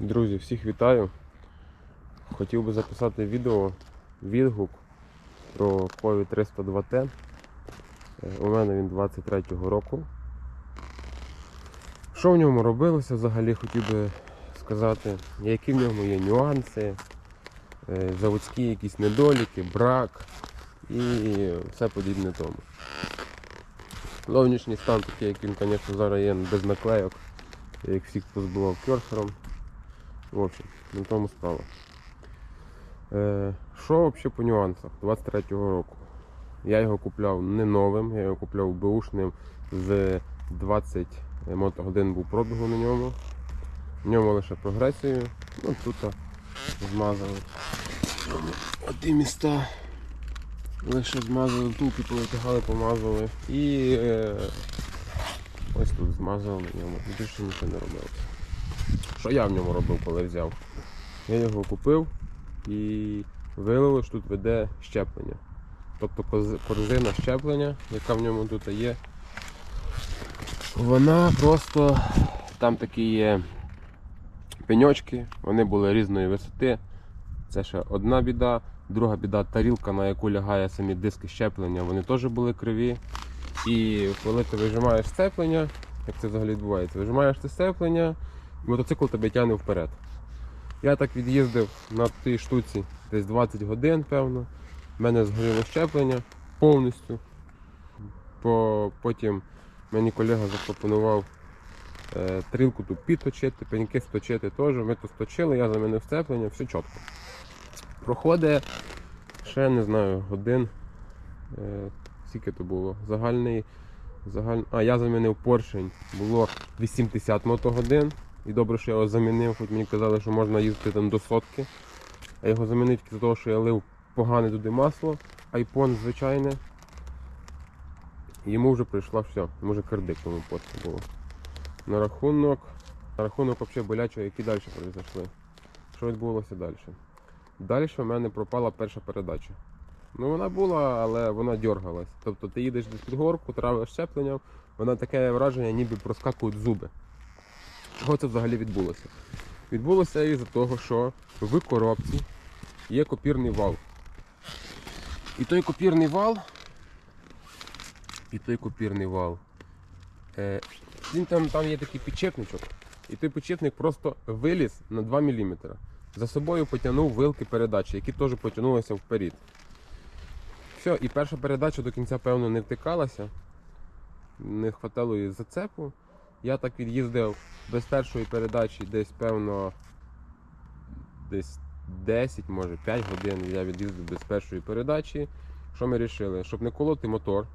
Друзі, всіх вітаю. Хотів би записати відео, відгук про Кові 302T. Е, У мене він 23-го року. Що в ньому робилося взагалі, хотів би сказати, які в ньому є нюанси, е, заводські якісь недоліки, брак і все подібне тому. Зовнішній стан такий, як він, звісно, зараз є без наклейок, як всіх позбивав керсером. В общем, на тому справа. Е, що взагалі по нюансах 23-го року? Я його купляв не новим, я його купляв беушним з 20 мотогодин був пробігу на ньому. В ньому лише прогресію. Ну тут змазали. Оті міста лише змазали, втулки повитягали, помазали. І е, ось тут змазали на ньому. Більше нічого не робилося. Що я в ньому робив, коли взяв? Я його купив і виявило, що тут веде щеплення. Тобто корзина щеплення, яка в ньому тут є, вона просто там такі є пеньочки, вони були різної висоти. Це ще одна біда. Друга біда тарілка, на яку лягає самі диски щеплення, вони теж були криві. І коли ти вижимаєш сцеплення, як це взагалі відбувається, вижимаєш це сцеплення, мотоцикл тебе тягне вперед. Я так від'їздив на тій штуці десь 20 годин, певно. У мене згоріло щеплення повністю. По, потім мені колега запропонував е, трілку ту підточити, пеньки сточити теж. Ми то сточили, я замінив сцеплення, все чітко. Проходить ще не знаю, годин. Е, скільки то було? Загальний. Загаль... А, я замінив поршень. Було 80 мотогодин. І добре, що я його замінив, хоч мені казали, що можна їздити там до сотки. Я його замінив тільки за того, що я лив погане туди масло, айпон звичайне. Йому вже прийшла все, вже кардик тому пост було. На рахунок, на рахунок взагалі болячого, які далі произошли. Що відбулося далі? Далі в мене пропала перша передача. Ну вона була, але вона дергалась. Тобто ти їдеш десь під горку, травиш щепленням, вона таке враження, ніби проскакують зуби. Чого це взагалі відбулося? Відбулося із-за того, що в коробці є копірний вал. І той копірний вал. І той копірний вал. Е, він там, там є такий підчепничок. І той підчепник просто виліз на 2 мм. За собою потягнув вилки передачі, які теж потягнулися вперед. Все, і перша передача до кінця, певно, не втикалася. Не хватало її зацепу. Я так від'їздив без першої передачі десь, певно, десь 10, може 5 годин я від'їздив без першої передачі. Що ми вирішили? Щоб не колоти мотор.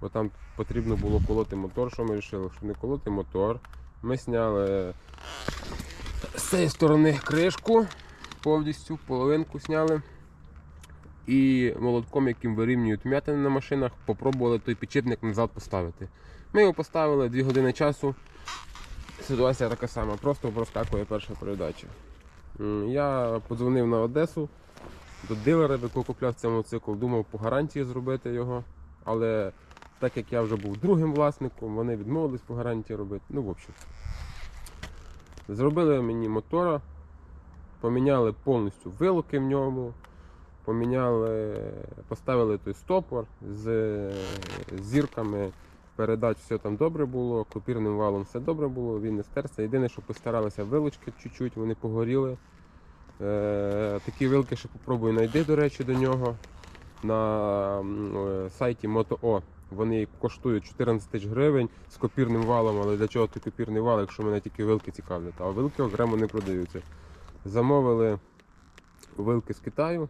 Бо там потрібно було колоти мотор. Що ми вирішили? Щоб не колоти мотор. Ми зняли з цієї сторони кришку, повністю половинку зняли. І молотком, яким вирівнюють м'ятини на машинах, попробували той підчепник назад поставити. Ми його поставили 2 години часу. Ситуація така сама, просто проскакує перша передача. Я подзвонив на Одесу до дилера, в якого купляв цей мотоцикл, думав по гарантії зробити його. Але так як я вже був другим власником, вони відмовились по гарантії робити. Ну, в общем. Зробили мені мотора, поміняли повністю вилоки в ньому, поміняли, поставили той стопор з зірками. Передач все там добре було, копірним валом все добре було, він не стерся. Єдине, що постаралися вилочки чуть-чуть, вони погоріли. Е, такі вилки ще попробую знайти, до речі, до нього. На е, сайті Moto.O. Вони коштують 14 тисяч гривень з копірним валом, але для чого ти копірний вал, якщо мене тільки вилки цікавлять, а вилки окремо не продаються. Замовили вилки з Китаю.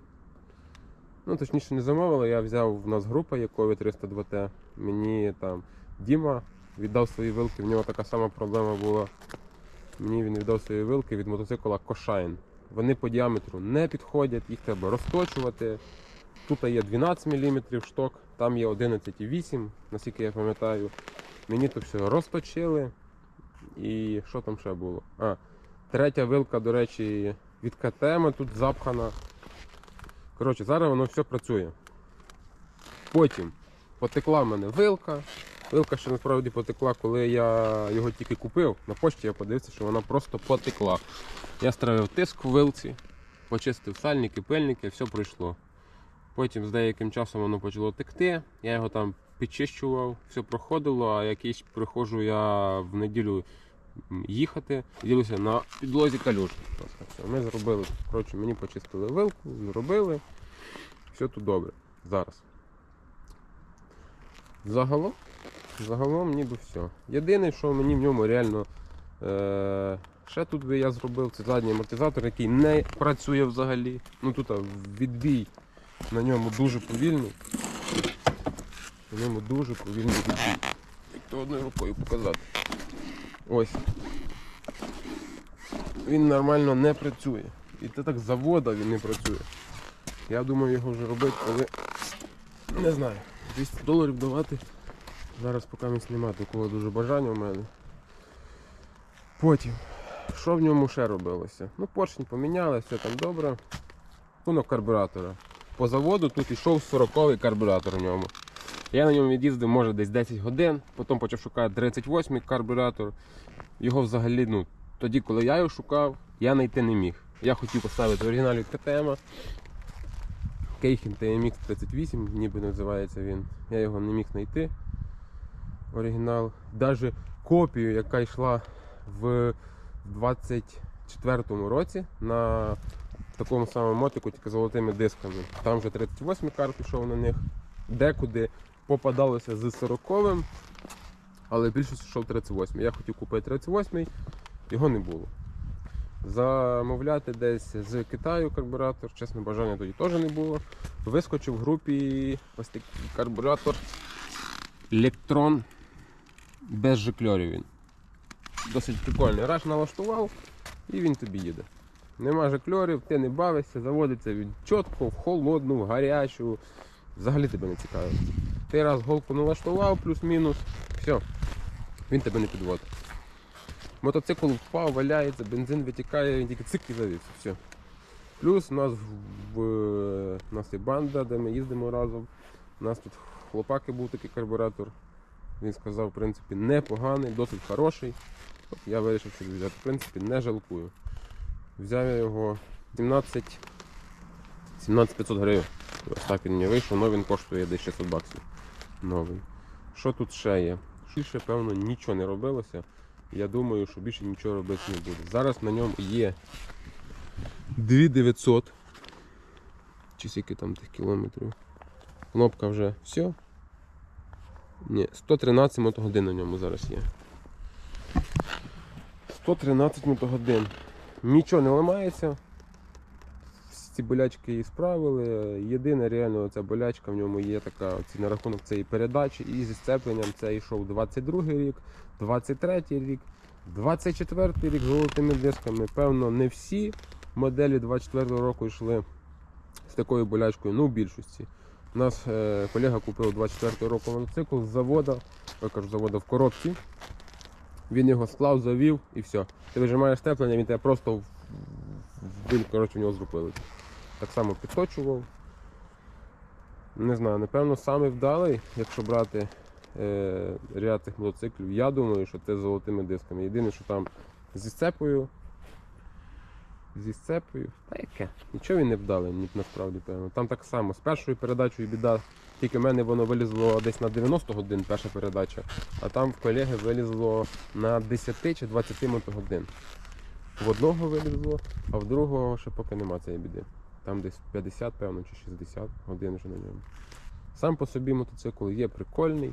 Ну, точніше, не замовили, я взяв в нас група є Кові 302T. Мені там Діма віддав свої вилки, в нього така сама проблема була. Мені він віддав свої вилки від мотоцикла Кошайн. Вони по діаметру не підходять, їх треба розточувати. Тут є 12 мм шток, там є 11,8, наскільки я пам'ятаю. Мені то все розточили. І що там ще було? А, третя вилка, до речі, від КТМ тут запхана. Коротше, зараз воно все працює. Потім потекла в мене вилка, Вилка ще насправді потекла, коли я його тільки купив. На пошті я подивився, що вона просто потекла. Я стравив тиск в вилці, почистив сальники, пильники, все пройшло. Потім з деяким часом воно почало текти, я його там підчищував, все проходило, а якийсь приходжу я в неділю їхати, і дивлюся на підлозі все. Ми зробили, коротше, мені почистили вилку, зробили. Все тут добре. Зараз. Загалом, загалом ніби все. Єдине, що мені в ньому реально е- ще тут би я зробив, це задній амортизатор, який не працює взагалі. Ну тут відбій на ньому дуже повільний. На ньому дуже повільний відбій. Як то одною рукою показати. Ось. Він нормально не працює. І це так завода він не працює. Я думаю його вже робити, коли не знаю. 200 доларів давати. Зараз поки місць немає такого дуже бажання в мене. Потім, що в ньому ще робилося? Ну, поршні поміняли, все там добре. Воно карбюратора. По заводу тут йшов 40-й карбюратор в ньому. Я на ньому від'їздив, може, десь 10 годин, потім почав шукати 38-й карбюратор. Його взагалі, ну, тоді, коли я його шукав, я знайти не міг. Я хотів поставити оригінал від КТМ. Кейхін TMX 38, ніби називається він. Я його не міг знайти. Оригінал. Навіть копію, яка йшла в 24-му році на такому самому мотику, тільки золотими дисками. Там вже 38 й кар пішов на них. Декуди попадалося з 40-м, але більшість йшов 38. Я хотів купити 38, його не було. Замовляти десь з Китаю карбюратор, чесно, бажання тоді теж не було. Вискочив в групі ось такий карбюратор Lectron без жикльорів він. Досить прикольний. Раш налаштував і він тобі їде. Нема жикльорів, ти не бавишся, заводиться він чітко, в холодну, в гарячу. Взагалі тебе не цікавить. Ти раз голку налаштував, плюс-мінус, все, він тебе не підводить. Мотоцикл впав, валяється, бензин витікає, він тільки цик і завівся. Все. Плюс у нас в, у нас є банда, де ми їздимо разом. У нас тут хлопаки був такий карбюратор. Він сказав, в принципі, непоганий, досить хороший. От я вирішив собі взяти. В принципі, не жалкую. Взяв я його 17 17500 гривень. Ось так він мені вийшов, але він коштує десь 600 баксів. Новий. Що тут ще є? Більше, певно, нічого не робилося. Я думаю, що більше нічого робити не буде. Зараз на ньому є 2900. Чи скільки там тих кілометрів. Кнопка вже все. Ні, 113 мотогодин на ньому зараз є. 113 мотогодин. Нічого не ламається. Ці болячки її справили. Єдина реально ця болячка в ньому є така оці, на рахунок цієї передачі і зі сцепленням це йшов 22-й рік, 23-й рік, 24-й рік з золотими дисками. Певно, не всі моделі 24-го року йшли з такою болячкою, ну в більшості. У нас е, колега купив 24 року мотоцикл з завода, я кажу, завода в коробці. Він його склав, завів і все. Ти вижимаєш степлення, він тебе просто в, в коротше, в нього зрупили. Так само підточував. Не знаю, напевно, саме вдалий, якщо брати е, ряд цих мотоциклів, я думаю, що це з золотими дисками. Єдине, що там зі сцепою. Зі сцепою. Та яке? Нічого він не вдалий, насправді, певно. Там так само, з першою передачею біда. Тільки в мене воно вилізло десь на 90 годин перша передача, а там в колеги вилізло на 10 чи 20 мотогодин. В одного вилізло, а в другого ще поки нема цієї біди. Там десь 50, певно, чи 60 годин вже на ньому. Сам по собі мотоцикл є прикольний,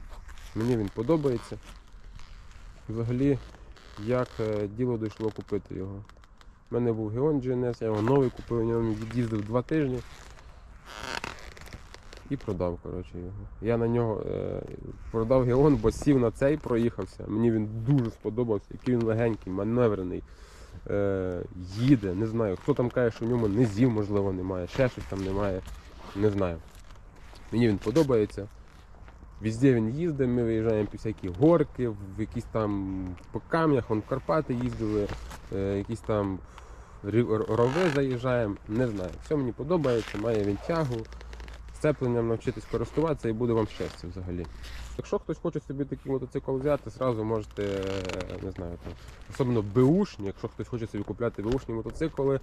мені він подобається. Взагалі, як е, діло дійшло купити його. У мене був Геон GNS, я його новий купив, у ньому від'їздив два тижні і продав коротше, його. Я на нього е, продав Геон, бо сів на цей, проїхався. Мені він дуже сподобався, який він легенький, маневрений, е, їде, не знаю. Хто там каже, що в ньому низів, можливо, немає, ще щось там немає. Не знаю. Мені він подобається. Везде він їздить, ми виїжджаємо під всякі горки, в якісь там по камнях, вон в Карпати їздили, е, якісь там рови заїжджаємо, не знаю. Все мені подобається, має він тягу. Сцепленням навчитись користуватися і буде вам щастя взагалі. Якщо хтось хоче собі такий мотоцикл взяти, зразу можете, не знаю, там, особливо беушні, якщо хтось хоче собі купляти беушні мотоцикли,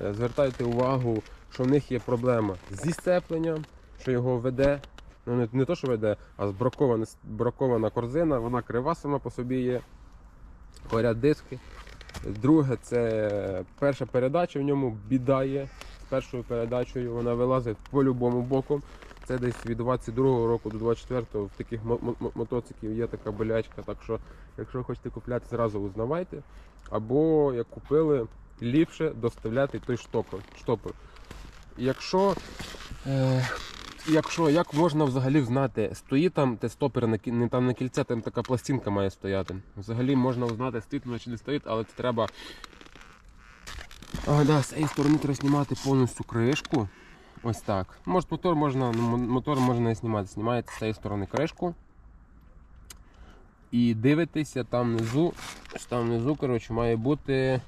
е, звертайте увагу, що в них є проблема зі сцепленням, що його веде. Ну не, не то, що веде, а збракована, бракована корзина, вона крива сама по собі є, горять диски. Друге, це перша передача в ньому біда є. Першою передачею вона вилазить по-любому боком. Це десь від 22-го року до 24-го в таких мо- мо- мотоциклів є така болячка. Так що, якщо хочете купляти, зразу узнавайте. Або як купили, ліпше доставляти той штопор. штопор. Якщо, е, якщо як можна взагалі знати, стоїть там те стопер на не там на кільце, там така пластинка має стояти. Взагалі можна узнати, стоїть воно чи не стоїть, але це треба. Да, з цієї сторони треба знімати повністю кришку. Ось так. Може мотор можна, ну, мотор можна не знімати. Знімаєте з цієї сторони кришку. І дивитеся там внизу. Там внизу, коротше, має бути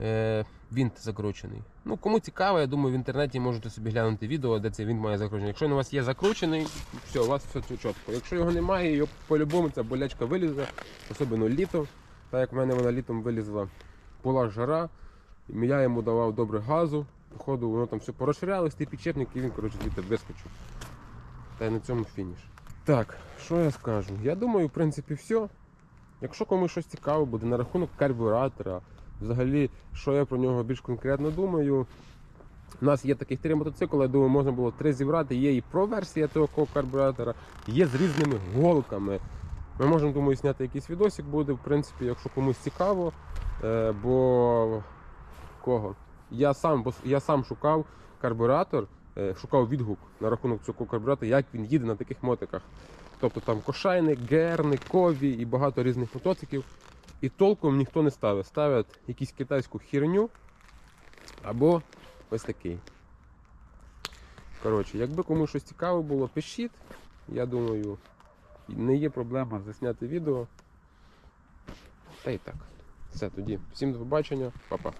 е, вінт закручений. Ну, кому цікаво, я думаю, в інтернеті можете собі глянути відео, де цей вінт має закручений. Якщо він у вас є закручений, все, у вас все чітко. Якщо його немає, його по-любому ця болячка вилізе, особливо літом. Так як в мене вона літом вилізла, була жара, я йому давав добре газу. Походу, воно там все порозширялось, той підчепник, і він коротше, звідти вискочив. Та й на цьому фініш. Так, що я скажу? Я думаю, в принципі, все. Якщо комусь щось цікаве буде на рахунок карбюратора, взагалі, що я про нього більш конкретно думаю. У нас є таких три мотоцикли, я думаю, можна було три зібрати. Є і про-версія того карбюратора, є з різними голками. Ми можемо, думаю, зняти якийсь відосик буде, в принципі, якщо комусь цікаво. Е, бо кого? Я сам, я сам шукав карбюратор, е, шукав відгук на рахунок цього карбюратора, як він їде на таких мотиках. Тобто там кошайник, герни, кові і багато різних мотоциклів. І толком ніхто не ставить. Ставлять якусь китайську херню або ось такий. Коротше, якби комусь щось цікаве було, пишіть. Я думаю, не є проблема засняти відео. Та й так. Все тоді. Всім до побачення, Па-па.